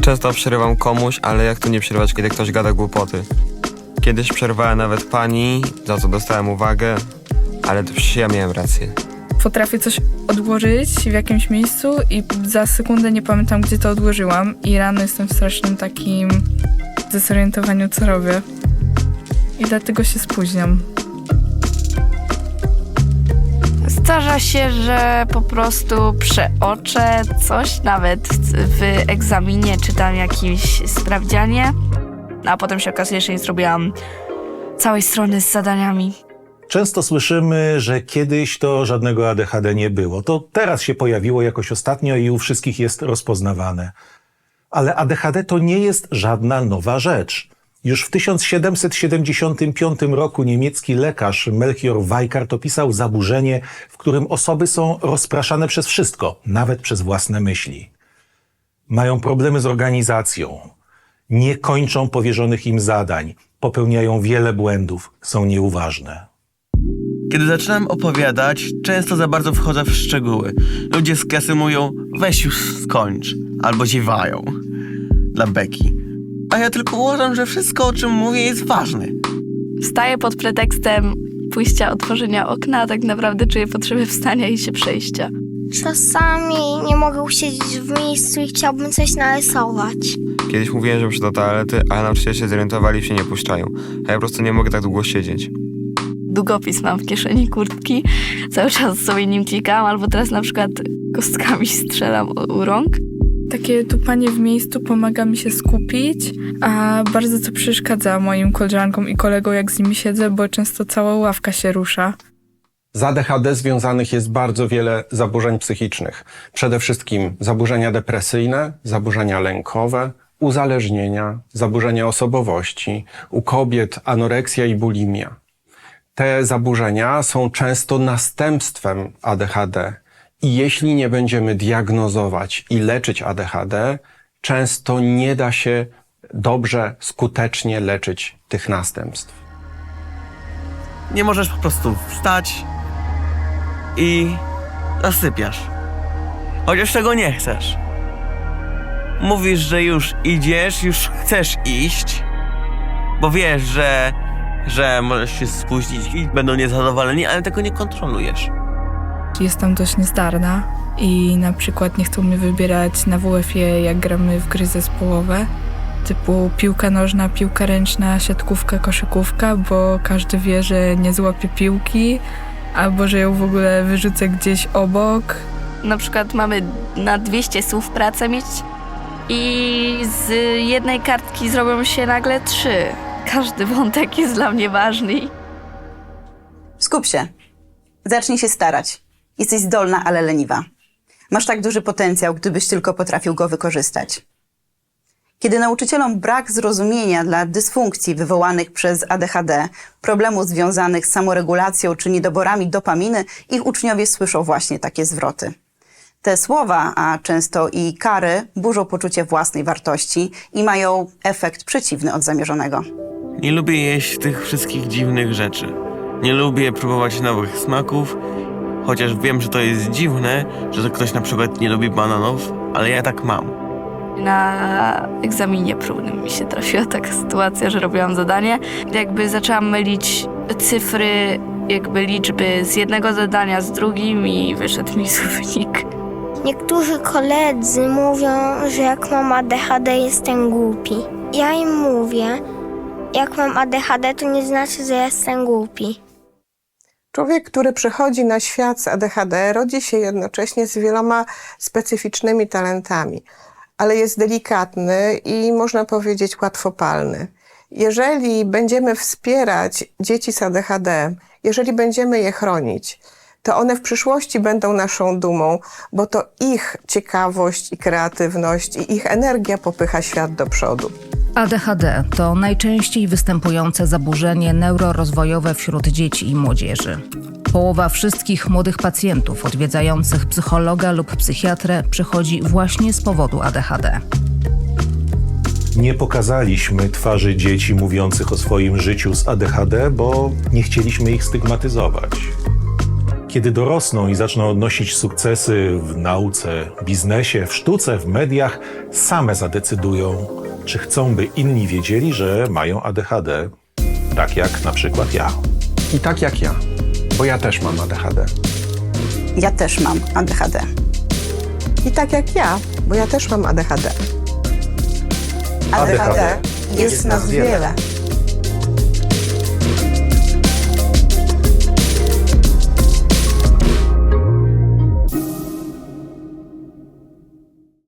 Często przerywam komuś, ale jak to nie przerywać, kiedy ktoś gada głupoty? Kiedyś przerwałem nawet pani, za co dostałem uwagę, ale to przecież ja miałem rację. Potrafię coś odłożyć w jakimś miejscu i za sekundę nie pamiętam, gdzie to odłożyłam i rano jestem w strasznym takim zdezorientowaniu, co robię. I dlatego się spóźniam. Zdarza się, że po prostu przeoczę coś, nawet w egzaminie czy tam jakimś sprawdzianie, a potem się okazuje, że nie zrobiłam całej strony z zadaniami. Często słyszymy, że kiedyś to żadnego ADHD nie było. To teraz się pojawiło jakoś ostatnio i u wszystkich jest rozpoznawane. Ale ADHD to nie jest żadna nowa rzecz. Już w 1775 roku niemiecki lekarz Melchior Weikart opisał zaburzenie, w którym osoby są rozpraszane przez wszystko, nawet przez własne myśli. Mają problemy z organizacją, nie kończą powierzonych im zadań, popełniają wiele błędów, są nieuważne. Kiedy zaczynam opowiadać, często za bardzo wchodzę w szczegóły. Ludzie z klasy mówią, weź już skończ, albo ziewają. Dla beki. A ja tylko uważam, że wszystko, o czym mówię, jest ważne. Wstaję pod pretekstem pójścia, otworzenia okna, a tak naprawdę czuję potrzebę wstania i się przejścia. Czasami nie mogę usiedzieć w miejscu i chciałbym coś narysować. Kiedyś mówiłem, że muszę do toalety, ale nauczyciele się zorientowali i się nie puszczają. A ja po prostu nie mogę tak długo siedzieć. Długopis mam w kieszeni kurtki, cały czas sobie nim klikam, albo teraz na przykład kostkami strzelam u, u rąk. Takie tupanie w miejscu pomaga mi się skupić, a bardzo to przeszkadza moim koleżankom i kolegom, jak z nimi siedzę, bo często cała ławka się rusza. Z ADHD związanych jest bardzo wiele zaburzeń psychicznych. Przede wszystkim zaburzenia depresyjne, zaburzenia lękowe, uzależnienia, zaburzenia osobowości, u kobiet anoreksja i bulimia. Te zaburzenia są często następstwem ADHD i jeśli nie będziemy diagnozować i leczyć ADHD, często nie da się dobrze, skutecznie leczyć tych następstw. Nie możesz po prostu wstać i zasypiasz. Chociaż tego nie chcesz. Mówisz, że już idziesz, już chcesz iść, bo wiesz, że, że możesz się spóźnić i będą niezadowoleni, ale tego nie kontrolujesz. Jestem dość niezdarna i na przykład nie chcą mnie wybierać na WF-ie, jak gramy w gry zespołowe, typu piłka nożna, piłka ręczna, siatkówka, koszykówka, bo każdy wie, że nie złapie piłki, albo że ją w ogóle wyrzucę gdzieś obok. Na przykład mamy na 200 słów pracę mieć i z jednej kartki zrobią się nagle trzy. Każdy wątek jest dla mnie ważny. Skup się. Zacznij się starać. Jesteś zdolna, ale leniwa. Masz tak duży potencjał, gdybyś tylko potrafił go wykorzystać. Kiedy nauczycielom brak zrozumienia dla dysfunkcji wywołanych przez ADHD, problemów związanych z samoregulacją czy niedoborami dopaminy, ich uczniowie słyszą właśnie takie zwroty. Te słowa, a często i kary, burzą poczucie własnej wartości i mają efekt przeciwny od zamierzonego. Nie lubię jeść tych wszystkich dziwnych rzeczy. Nie lubię próbować nowych smaków, chociaż wiem, że to jest dziwne, że ktoś na przykład nie lubi bananów, ale ja tak mam. Na egzaminie próbnym mi się trafiła taka sytuacja, że robiłam zadanie. Jakby zaczęłam mylić cyfry, jakby liczby z jednego zadania z drugim i wyszedł mi zły wynik. Niektórzy koledzy mówią, że jak mam ADHD jestem głupi. Ja im mówię, jak mam ADHD to nie znaczy, że jestem głupi. Człowiek, który przychodzi na świat z ADHD, rodzi się jednocześnie z wieloma specyficznymi talentami, ale jest delikatny i można powiedzieć łatwopalny. Jeżeli będziemy wspierać dzieci z ADHD, jeżeli będziemy je chronić, to one w przyszłości będą naszą dumą, bo to ich ciekawość i kreatywność i ich energia popycha świat do przodu. ADHD to najczęściej występujące zaburzenie neurorozwojowe wśród dzieci i młodzieży. Połowa wszystkich młodych pacjentów odwiedzających psychologa lub psychiatrę przychodzi właśnie z powodu ADHD. Nie pokazaliśmy twarzy dzieci mówiących o swoim życiu z ADHD, bo nie chcieliśmy ich stygmatyzować. Kiedy dorosną i zaczną odnosić sukcesy w nauce, biznesie, w sztuce, w mediach, same zadecydują, czy chcą, by inni wiedzieli, że mają ADHD, tak jak na przykład ja. I tak jak ja, bo ja też mam ADHD. Ja też mam ADHD. I tak jak ja, bo ja też mam ADHD. ADHD jest nas wiele.